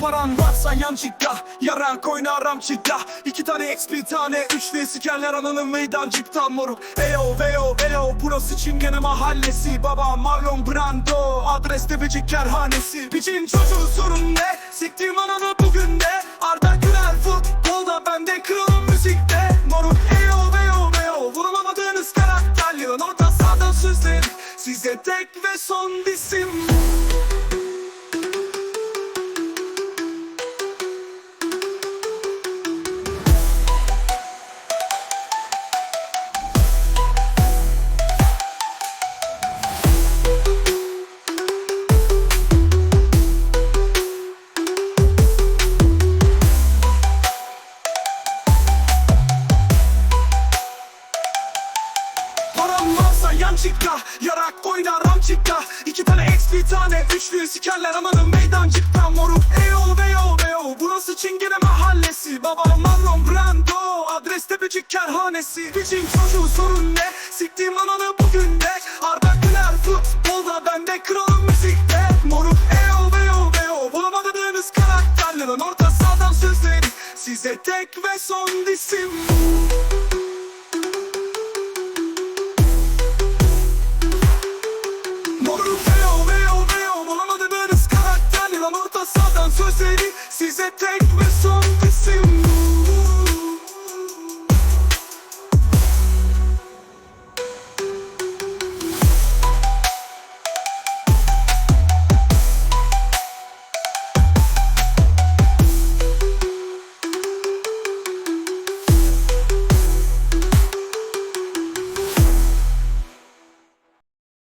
Paran varsa yan çıkta Yarak oynar çıkta İki tane X bir tane Üçlü sikerler ananın meydancıkta moruk Eyo veyo veyo Burası Çingene mahallesi. Baba Marlon Brando Adres tepecik kerhanesi. Piçin çocuğu sorun ne? Siktim ananı bugün de. Arda Güler futbolda bende kralım müzikte. Moruk eyo veyo veyo Vuramadığınız karakterlerin orta sahadan sözleri. Size tek ve son disim çıkta Yarak oynar ramçıkta İki tane X bir tane Üçlü. Sikerler amanın meydancıkta. Moruk eyo veyo veyo Burası Çingene mahallesi? Baba Marlon Brando. Adres tepecik kerhanesi. Bizim çocuğu sorun ne? Siktiğim ananı bugün de Arda Güler futbolda bende kralım müzikte. Moruk eyo veyo veyo Bulamadığınız karakterlerin orta sahadan sözleri Size tek ve son disim. Moruk veyo veyo